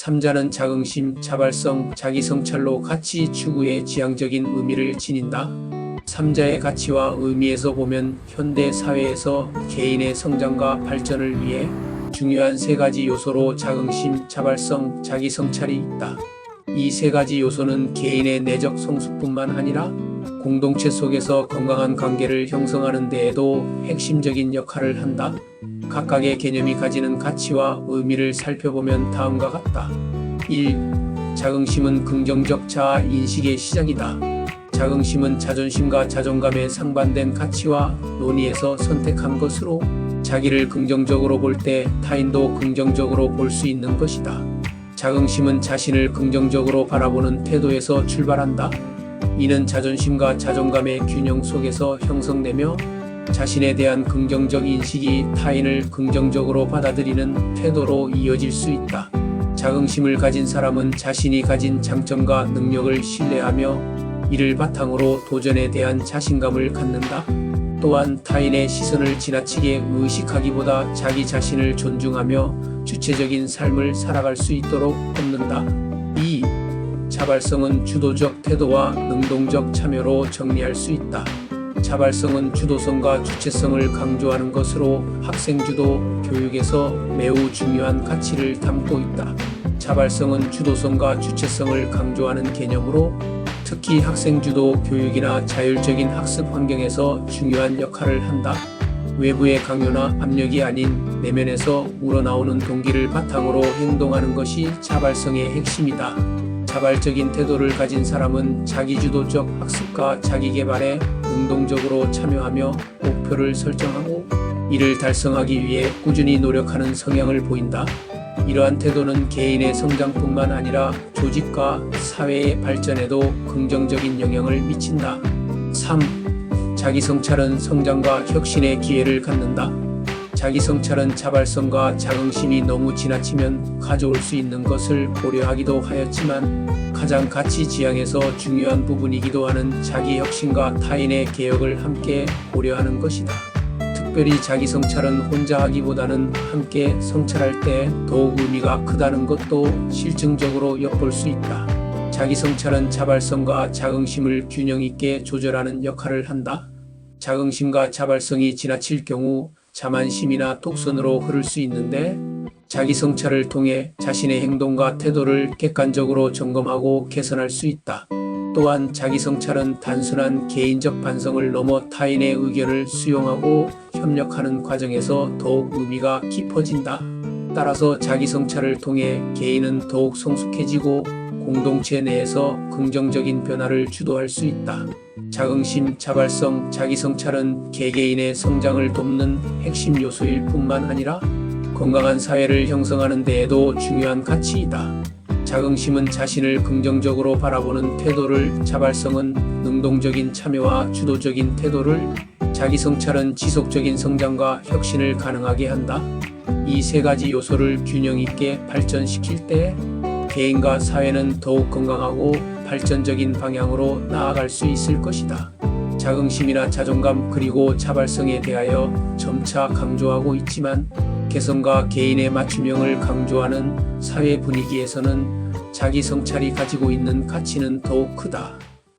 삼자는 자긍심, 자발성, 자기 성찰로 가치 추구의 지향적인 의미를 지닌다. 삼자의 가치와 의미에서 보면 현대 사회에서 개인의 성장과 발전을 위해 중요한 세 가지 요소로 자긍심, 자발성, 자기 성찰이 있다. 이 세 가지 요소는 개인의 내적 성숙뿐만 아니라 공동체 속에서 건강한 관계를 형성하는 데에도 핵심적인 역할을 한다. 각각의 개념이 가지는 가치와 의미를 살펴보면 다음과 같다. 1. 자긍심은 긍정적 자아 인식의 시작이다. 자긍심은 자존심과 자존감에 상반된 가치와 논의에서 선택한 것으로 자기를 긍정적으로 볼 때 타인도 긍정적으로 볼 수 있는 것이다. 자긍심은 자신을 긍정적으로 바라보는 태도에서 출발한다. 이는 자존심과 자존감의 균형 속에서 형성되며 자신에 대한 긍정적 인식이 타인을 긍정적으로 받아들이는 태도로 이어질 수 있다. 자긍심을 가진 사람은 자신이 가진 장점과 능력을 신뢰하며 이를 바탕으로 도전에 대한 자신감을 갖는다. 또한 타인의 시선을 지나치게 의식하기보다 자기 자신을 존중하며 주체적인 삶을 살아갈 수 있도록 돕는다. 2. 자발성은 주도적 태도와 능동적 참여로 정리할 수 있다. 자발성은 주도성과 주체성을 강조하는 것으로 학생주도 교육에서 매우 중요한 가치를 담고 있다. 자발성은 주도성과 주체성을 강조하는 개념으로 특히 학생주도 교육이나 자율적인 학습 환경에서 중요한 역할을 한다. 외부의 강요나 압력이 아닌 내면에서 우러나오는 동기를 바탕으로 행동하는 것이 자발성의 핵심이다. 자발적인 태도를 가진 사람은 자기주도적 학습과 자기개발에 능동적으로 참여하며 목표를 설정하고 이를 달성하기 위해 꾸준히 노력하는 성향을 보인다. 이러한 태도는 개인의 성장뿐만 아니라 조직과 사회의 발전에도 긍정적인 영향을 미친다. 3. 자기 성찰은 성장과 혁신의 기회를 갖는다. 자기 성찰은 자발성과 자긍심이 너무 지나치면 가져올 수 있는 것을 고려하기도 하였지만 가장 가치 지향에서 중요한 부분이기도 하는 자기 혁신과 타인의 개혁을 함께 고려하는 것이다. 특별히 자기 성찰은 혼자 하기보다는 함께 성찰할 때 더욱 의미가 크다는 것도 실증적으로 엿볼 수 있다. 자기 성찰은 자발성과 자긍심을 균형 있게 조절하는 역할을 한다. 자긍심과 자발성이 지나칠 경우 자만심이나 독선으로 흐를 수 있는데 자기 성찰을 통해 자신의 행동과 태도를 객관적으로 점검하고 개선할 수 있다. 또한 자기 성찰은 단순한 개인적 반성을 넘어 타인의 의견을 수용하고 협력하는 과정에서 더욱 의미가 깊어진다. 따라서 자기 성찰을 통해 개인은 더욱 성숙해지고 공동체 내에서 긍정적인 변화를 주도할 수 있다. 자긍심, 자발성, 자기 성찰은 개개인의 성장을 돕는 핵심 요소일 뿐만 아니라 건강한 사회를 형성하는 데에도 중요한 가치이다. 자긍심은 자신을 긍정적으로 바라보는 태도를, 자발성은 능동적인 참여와 주도적인 태도를, 자기 성찰은 지속적인 성장과 혁신을 가능하게 한다. 이 세 가지 요소를 균형 있게 발전시킬 때 개인과 사회는 더욱 건강하고 발전적인 방향으로 나아갈 수 있을 것이다. 자긍심이나 자존감 그리고 자발성에 대하여 점차 강조하고 있지만 개성과 개인의 맞춤형을 강조하는 사회 분위기에서는 자기 성찰이 가지고 있는 가치는 더욱 크다.